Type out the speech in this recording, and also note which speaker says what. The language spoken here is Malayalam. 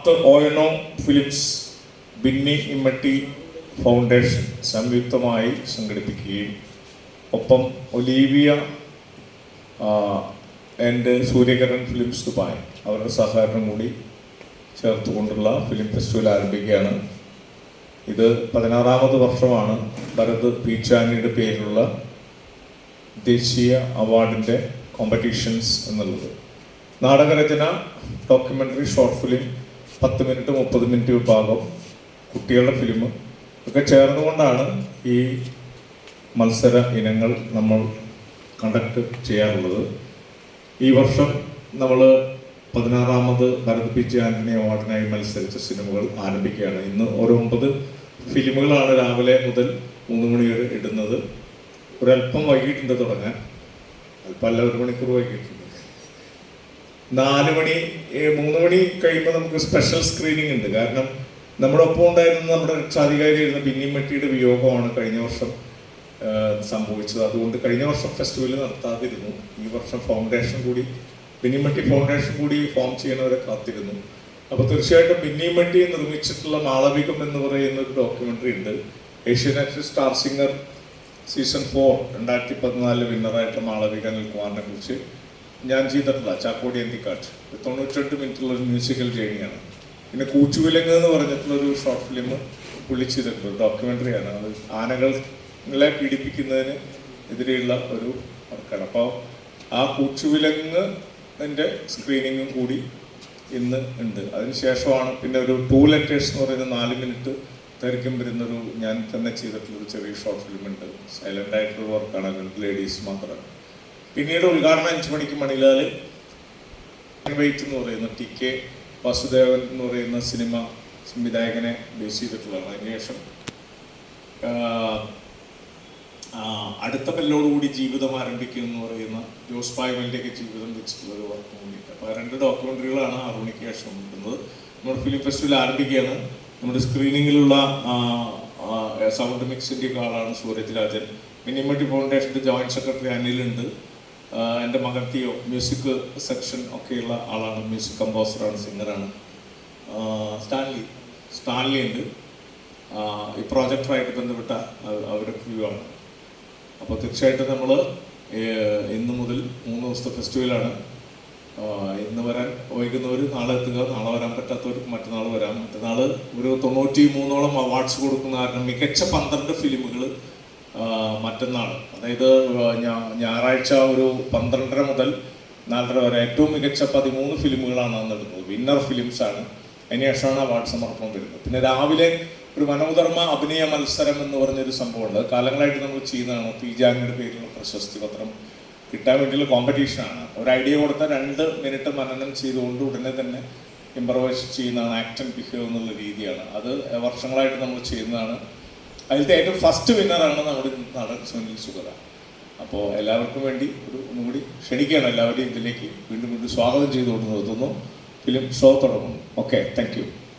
Speaker 1: ഓയനോ ഫിലിംസ് ബിന്നി ഇമ്മട്ടി ഫൗണ്ടേഷൻ സംയുക്തമായി സംഘടിപ്പിക്കുകയും ഒപ്പം Olivia and Suryakaran films Dubai അവരുടെ സഹകരണം കൂടി ചേർത്തുകൊണ്ടുള്ള ഫിലിം ഫെസ്റ്റിവൽ ആരംഭിക്കുകയാണ്. ഇത് പതിനാറാമത് വർഷമാണ് ഭരത് പീച്ചാനിയുടെ പേരിലുള്ള ദേശീയ അവാർഡിന്റെ കോമ്പറ്റീഷൻസ് എന്നുള്ളത്. നാടകരചന ഡോക്യുമെന്ററി ഷോർട്ട് ഫിലിം പത്ത് മിനിറ്റ് മുപ്പത് മിനിറ്റ് വിഭാഗം കുട്ടികളുടെ ഫിലിം ഒക്കെ ചേർന്നുകൊണ്ടാണ് ഈ മത്സര ഇനങ്ങൾ നമ്മൾ കണ്ടക്ട് ചെയ്യാറുള്ളത്. ഈ വർഷം നമ്മൾ പതിനാറാമത് ഭരത് പി ജെ ആന്റണി അവാർഡിനായി മത്സരിച്ച സിനിമകൾ ആരംഭിക്കുകയാണ്. ഇന്ന് ഒരു ഒമ്പത് ഫിലിമുകളാണ് രാവിലെ മുതൽ മൂന്ന് മണി വരെ ഇടുന്നത്. ഒരല്പം വൈകിട്ടുണ്ട് തുടങ്ങാൻ. അല്പം അല്ല ഒരു മണിക്കൂർ വൈകിട്ടുണ്ട് നാല് മണി മൂന്ന് മണി കഴിയുമ്പോൾ നമുക്ക് സ്പെഷ്യൽ സ്ക്രീനിങ് ഉണ്ട്. കാരണം നമ്മുടെ ഒപ്പം ഉണ്ടായിരുന്ന നമ്മുടെ രക്ഷാധികാരിയായിരുന്ന ബിന്നിമട്ടിയുടെ വിയോഗമാണ് കഴിഞ്ഞ വർഷം സംഭവിച്ചത്. അതുകൊണ്ട് കഴിഞ്ഞ വർഷം ഫെസ്റ്റിവൽ നടത്താതിരുന്നു. ഈ വർഷം ഫൗണ്ടേഷൻ കൂടി ബിന്നിമട്ടി ഫൗണ്ടേഷൻ കൂടി ഫോം ചെയ്യുന്നവരെ കാത്തിരുന്നു. അപ്പോൾ തീർച്ചയായിട്ടും ബിന്നിമട്ടി നിർമ്മിച്ചിട്ടുള്ള മാളവികം എന്ന് പറയുന്ന ഒരു ഡോക്യുമെന്ററി ഉണ്ട്. Asianet star singer season four രണ്ടായിരത്തി പതിനാലിൽ വിന്നറായിട്ടുള്ള മാളവിക നിൽക്കുമാറിനെ കുറിച്ച് ഞാൻ ചെയ്തിട്ടുള്ള ചാക്കോടി എന്തിക്കാട്ട് തൊണ്ണൂറ്റെട്ട് മിനിറ്റുള്ള ഒരു മ്യൂസിക്കൽ ജേണിയാണ് പിന്നെ കൂച്ചുവിലങ്ങ് എന്ന് പറഞ്ഞിട്ടുള്ള ഒരു ഷോർട്ട് ഫിലിം പുള്ളി ചെയ്തിട്ടുണ്ട്. ഡോക്യുമെന്ററിയാണ് അത് ആനകളെ പീഡിപ്പിക്കുന്നതിന് എതിരെയുള്ള ഒരു വർക്കാണ്. അപ്പോൾ ആ കൂച്ചുവിലങ്ങിന്റെ സ്ക്രീനിങ്ങും കൂടി ഇന്ന് ഉണ്ട്. അതിനുശേഷമാണ് പിന്നെ ഒരു ടൂ ലെറ്റേഴ്സ് എന്ന് പറയുന്ന നാല് മിനിറ്റ് ദൈർഘ്യം വരുന്നൊരു ഞാൻ തന്നെ ചെയ്തിട്ടുള്ളൊരു ചെറിയ ഷോർട്ട് ഫിലിം ഉണ്ട്. സൈലന്റ് ആയിട്ടുള്ള വർക്കാണ് ലേഡീസ് മാത്രം. പിന്നീട് ഉദ്ഘാടനം അഞ്ചു മണിക്ക് മണിലാൽ എന്ന് പറയുന്ന ടി കെ വാസുദേവൻ എന്ന് പറയുന്ന സിനിമ സംവിധായകനെ ബേസ് ചെയ്തിട്ടുള്ളതാണ്. അതിനുശേഷം അടുത്ത പെല്ലോടുകൂടി ജീവിതം ആരംഭിക്കും എന്ന് പറയുന്ന ജോസ് പായ്മലിന്റെയൊക്കെ ജീവിതം വെച്ചിട്ടുള്ള ഒരു വർക്ക് കൂടിയിട്ട് അപ്പോൾ രണ്ട് ഡോക്യുമെന്ററികളാണ് ആറു മണിക്ക് ശേഷം കിട്ടുന്നത് നമ്മുടെ ഫിലിം ഫെസ്റ്റിവൽ ആരംഭിക്കുകയാണ്. നമ്മുടെ സ്ക്രീനിങ്ങിലുള്ള സൗണ്ട് മിക്സിന്റെ ഒക്കെ ആളാണ് സൂരജ് രാജൻ. മിനിമട്ടി ഫൗണ്ടേഷന്റെ ജോയിന്റ് സെക്രട്ടറി അനിലുണ്ട്. എന്റെ മകൻ തിയോ മ്യൂസിക് സെക്ഷൻ ഒക്കെയുള്ള ആളാണ് മ്യൂസിക് കമ്പോസറാണ് സിംഗറാണ് സ്റ്റാൻലി സ്റ്റാൻലി ഉണ്ട്. ഈ പ്രോജക്ടറായിട്ട് ബന്ധപ്പെട്ട അവ- അവരുടെ ക്യൂ ആണ്. അപ്പോൾ തീർച്ചയായിട്ടും നമ്മൾ ഇന്ന് മുതൽ മൂന്ന് ദിവസത്തെ ഫെസ്റ്റിവലാണ് ഇന്ന് വരാൻ വൈകുന്നവർ നാളെ എത്തുക. നാളെ വരാൻ പറ്റാത്തവർക്ക് മറ്റന്നാൾ വരാം. മറ്റന്നാൾ ഒരു തൊണ്ണൂറ്റി മൂന്നോളം അവാർഡ്സ് കൊടുക്കുന്ന കാരണം മികച്ച പന്ത്രണ്ട് ഫിലിമുകൾ മറ്റന്നാൾ അതായത് ഞായറാഴ്ച ഒരു പന്ത്രണ്ടര മുതൽ നാലര വരെ ഏറ്റവും മികച്ച പതിമൂന്ന് ഫിലിമുകളാണ് അന്ന് എടുക്കുന്നത് വിന്നർ ആണ്. അതിനുശേഷമാണ് അവാർഡ് സമർപ്പണം വരുന്നത് പിന്നെ രാവിലെ ഒരു മനോധർമ്മ അഭിനയ മത്സരം എന്ന് പറഞ്ഞൊരു സംഭവമുണ്ട്. കാലങ്ങളായിട്ട് നമ്മൾ ചെയ്യുന്നതാണ്. പീജാങ്ങിയുടെ പേരിലുള്ള പ്രശസ്തി പത്രം കിട്ടാൻ വേണ്ടിയുള്ള കോമ്പറ്റീഷനാണ് ഒരു ഐഡിയ കൊടുത്ത രണ്ട് മിനിറ്റ് മനനം ചെയ്തുകൊണ്ട് ഉടനെ തന്നെ ഇമ്പ്രവൈസ് ചെയ്യുന്നതാണ് ആക്ട് ആൻഡ് ബിഹേവ് എന്നുള്ള രീതിയാണ്. അത് വർഷങ്ങളായിട്ട് നമ്മൾ ചെയ്യുന്നതാണ്. അതിലത്തെ ഏറ്റവും ഫസ്റ്റ് വിന്നറാണ് നമ്മുടെ നടൻ സുനിൽ സുഗത. അപ്പോൾ എല്ലാവർക്കും വേണ്ടി ഒരു ഒന്നുകൂടി ക്ഷണിക്കുകയാണ് എല്ലാവരുടെയും ഇതിലേക്ക്. വീണ്ടും വീണ്ടും സ്വാഗതം ചെയ്തുകൊണ്ട് നിർത്തുന്നു. ഫിലിം ഷോ തുടങ്ങുന്നു. Okay thank